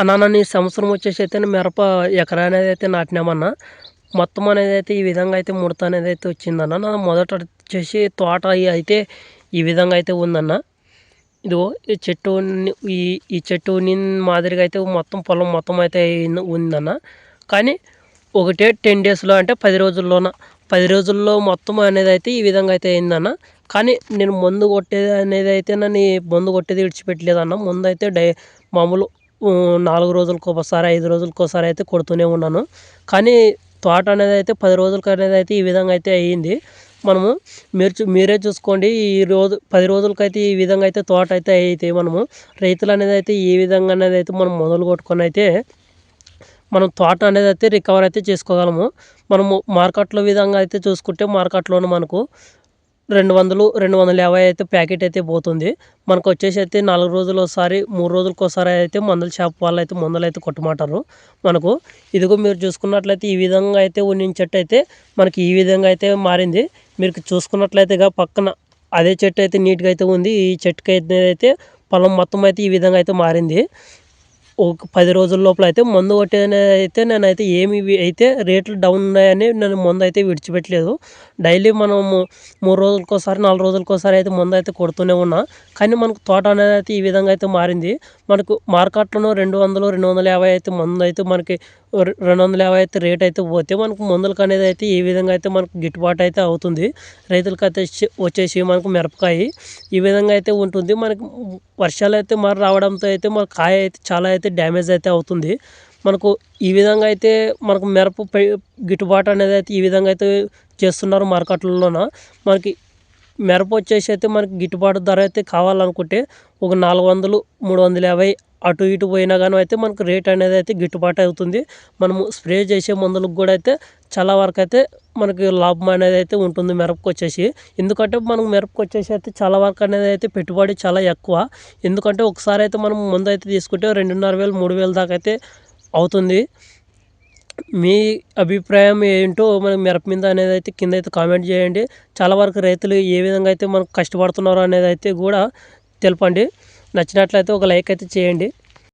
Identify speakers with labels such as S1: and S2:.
S1: అన్నానని సంవత్సరం వచ్చేసి అయితే మిరప ఎకరా అనేది అయితే నాటినామన్నా మొత్తం అనేది అయితే ఈ విధంగా అయితే ముడత అనేది అయితే వచ్చిందన్న. నా మొదట వచ్చేసి తోట అయితే ఈ విధంగా అయితే ఉందన్న. ఇదిగో ఈ చెట్టు ఈ ఈ చెట్టు నిన్ మాదిరిగా అయితే మొత్తం పొలం మొత్తం అయితే ఉందన్న. కానీ ఒకటే టెన్ డేస్లో అంటే పది రోజుల్లోన పది రోజుల్లో మొత్తం అనేది అయితే ఈ విధంగా అయితే అయిందన్న. కానీ నేను మందు కొట్టేది అనేది అయితే నన్ను ఈ మందు కొట్టేది విడిచిపెట్టలేదన్న. ముందు అయితే డై మామూలు నాలుగు రోజులకు ఒకసారి ఐదు రోజులకు ఒకసారి అయితే కొడుతూనే ఉన్నాను. కానీ తోట అనేది అయితే పది రోజులకి అనేది అయితే ఈ విధంగా అయితే అయ్యింది మనము మీరు చూ- మీరే చూసుకోండి. ఈ రోజు పది రోజులకైతే ఈ విధంగా అయితే తోట అయితే అయితే మనము రైతులు అనేది అయితే ఈ విధంగా అనేది అయితే మనం మొదలు కొట్టుకొని అయితే మనం తోట అనేది అయితే రికవర్ అయితే చేసుకోగలము. మనము మార్కెట్లో విధంగా అయితే చూసుకుంటే మార్కెట్లోనూ మనకు రెండు వందలు రెండు వందల యాభై అయితే ప్యాకెట్ అయితే పోతుంది. మనకు వచ్చేసి అయితే నాలుగు రోజులు ఒకసారి మూడు రోజులకు ఒకసారి అయితే మందుల షాప్ వాళ్ళు అయితే మందులు అయితే కొట్టమంటారు మనకు. ఇదిగో మీరు చూసుకున్నట్లయితే ఈ విధంగా అయితే ఉన్న చెట్టు అయితే మనకి ఈ విధంగా అయితే మారింది. మీరు చూసుకున్నట్లయితే పక్కన అదే చెట్టు అయితే నీట్గా అయితే ఉంది. ఈ చెట్టుకి అయితే అయితే పొలం మొత్తం అయితే ఈ విధంగా అయితే మారింది. ఒక పది రోజుల లోపల అయితే మందు కొట్టేది అయితే నేనైతే ఏమి అయితే రేట్లు డౌన్ ఉన్నాయని నేను మందు అయితే విడిచిపెట్టలేదు. డైలీ మనము మూడు రోజులకోసారి నాలుగు రోజులకోసారి అయితే మందు అయితే కొడుతూనే ఉన్నా. కానీ మనకు తోట అనేది అయితే ఈ విధంగా అయితే మారింది. మనకు మార్కెట్లోనూ రెండు వందలు రెండు వందల యాభై అయితే మందు అయితే మనకి రెండు వందల యాభై అయితే రేట్ అయితే పోతే మనకు మందులకు అనేది అయితే ఈ విధంగా అయితే మనకు గిట్టుబాటు అయితే అవుతుంది. రైతులకు అయితే వచ్చేసి మనకు మిరపకాయ ఈ విధంగా అయితే ఉంటుంది. మనకి వర్షాలు అయితే మరి రావడంతో అయితే మన కాయ అయితే చాలా అయితే అయితే డ్యామేజ్ అయితే అవుతుంది. మనకు ఈ విధంగా అయితే మనకు మిరప గిట్టుబాటు అనేది అయితే ఈ విధంగా అయితే చేస్తున్నారు మార్కెట్లలోన. మనకి మిరప వచ్చేసి అయితే మనకి గిట్టుబాటు ధర అయితే కావాలనుకుంటే ఒక నాలుగు వందలు మూడు వందల యాభై అటు ఇటు పోయినా కానీ అయితే మనకు రేట్ అనేది అయితే గిట్టుబాటు అవుతుంది. మనము స్ప్రే చేసే మందులకు కూడా అయితే చాలా వరకు అయితే మనకి లాభం అనేది అయితే ఉంటుంది మిరపకు వచ్చేసి. ఎందుకంటే మనం మిరపకు వచ్చేసి అయితే చాలా వరకు అనేది అయితే పెట్టుబడి చాలా ఎక్కువ. ఎందుకంటే ఒకసారి అయితే మనం ముందు అయితే తీసుకుంటే రెండున్నర వేలు మూడు వేలు దాకా అయితే అవుతుంది. మీ అభిప్రాయం ఏంటో మనకి మిరప మీద అనేది అయితే కింద అయితే కామెంట్ చేయండి. చాలా వరకు రైతులు ఏ విధంగా అయితే మనకు కష్టపడుతున్నారో అనేది అయితే కూడా తెలపండి. నచ్చినట్లయితే ఒక లైక్ అయితే చేయండి.